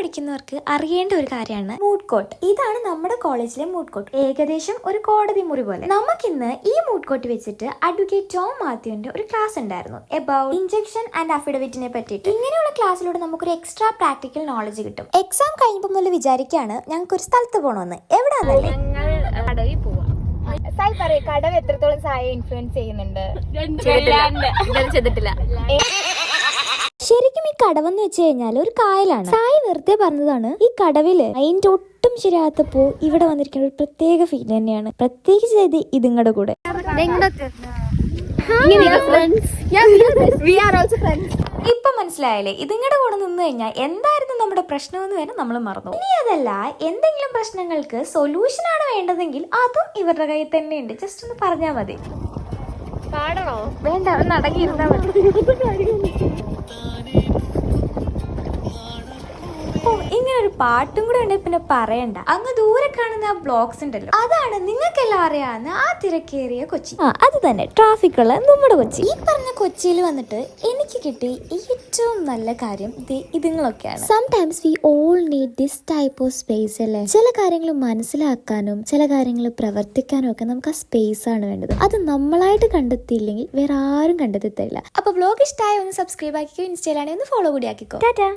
പഠിക്കുന്നവർക്ക് അറിയേണ്ട ഒരു കാര്യമാണ് മൂഡ് കോട്ട് ഇതാണ് നമ്മുടെ കോളേജിലെ മൂഡ് കോട്ട് ഏകദേശം ഒരു കോടതി മുറി പോലെ. നമുക്കിന്ന് ഈ മൂഡ് കോട്ട് വെച്ചിട്ട് അഡ്വക്കേറ്റ് ടോം മാത്യുവിന്റെ ഒരു ക്ലാസ് ഉണ്ടായിരുന്നു. എബൌട്ട് ഇഞ്ചക്ഷൻ ആൻഡ് അഫിഡവിറ്റിനെ പറ്റിയിട്ട്. ഇങ്ങനെയുള്ള ക്ലാസ്സിലൂടെ നമുക്കൊരു എക്സ്ട്രാ പ്രാക്ടിക്കൽ നോളജ് കിട്ടും. എക്സാം കഴിയുമ്പോൾ മുതൽ വിചാരിക്കുകയാണ് ഞങ്ങൾക്ക് ഒരു സ്ഥലത്ത് പോകണമെന്ന് എവിടെയാണെന്നല്ലേ ഞങ്ങൾ കടവിൽ പോവാം. സായി പറയൂ കടവ് എത്രത്തോളം സായി ഇൻഫ്ലുവൻസ് ചെയ്യുന്നുണ്ട്? ചെയ്തിട്ടില്ല. ശരിക്കും ഈ കടവെന്ന് വെച്ച് കഴിഞ്ഞാൽ ഒരു കായലാണ്. സായി വെറുതെ പറഞ്ഞതാണ് ഈ കടവിൽ അതിന്റെ ഒട്ടും ശരിയാത്തപ്പോ ഇവിടെ വന്നിരിക്കുന്ന ഒരു പ്രത്യേക ഫീൽ തന്നെയാണ്. പ്രത്യേകിച്ച് ഇത് ഇതുങ്ങളുടെ കൂടെ. ഇപ്പൊ മനസ്സിലായല്ലേ? ഇതിങ്ങടെ കൂടെ നിന്ന് കഴിഞ്ഞാൽ എന്തായിരുന്നു നമ്മുടെ പ്രശ്നം എന്ന് വരെ നമ്മൾ മറന്നു. ഇനി അതല്ല എന്തെങ്കിലും പ്രശ്നങ്ങൾക്ക് സൊല്യൂഷൻ ആണ് വേണ്ടതെങ്കിൽ അതും ഇവരുടെ കയ്യിൽ തന്നെ ഉണ്ട് ജസ്റ്റ് ഒന്ന് പറഞ്ഞാൽ മതി. പാടണോ? വേണ്ട ഒന്ന് അടങ്ങിയിരുന്നാ മതി. ഓ ഇങ്ങനെ ഒരു പാട്ടും കൂടെ ഉണ്ട് പിന്നെ പറയണ്ട. അങ്ങ് ദൂരെ കാണുന്ന ആ ബ്ലോക്സ് ഉണ്ടല്ലോ. അതാണ് നിങ്ങൾക്കെല്ലാം അറിയാവുന്ന ആ തിരക്കേറിയ കൊച്ചി. ആ അത് തന്നെ. ട്രാഫിക് ഉള്ള നമ്മുടെ കൊച്ചി. ഈ പറഞ്ഞ കൊച്ചിയിൽ വന്നിട്ട് എനിക്ക് കിട്ടി ഏറ്റവും നല്ല കാര്യം ദേ ഇതുങ്ങളൊക്കെയാണ്. Sometimes we all need this type of space അല്ലേ? ചില കാര്യങ്ങൾ മനസ്സിലാക്കാനും ചില കാര്യങ്ങൾ പ്രവർത്തിക്കാനും ഒക്കെ നമുക്ക് ആ സ്പേസ് ആണ് വേണ്ടത്. അത് നമ്മളായിട്ട് കണ്ടെത്തിയില്ലെങ്കിൽ വേറെ ആരും കണ്ടെത്തി തരില്ല അപ്പൊ ബ്ലോഗ് ഇഷ്ടമായ ഒന്ന് സബ്സ്ക്രൈബ് ആക്കിക്കോ ഇൻസ്റ്റയിലാണെങ്കിൽ ഒന്ന് ഫോളോ കൂടി ആക്കിക്കോ. ടാറ്റാ.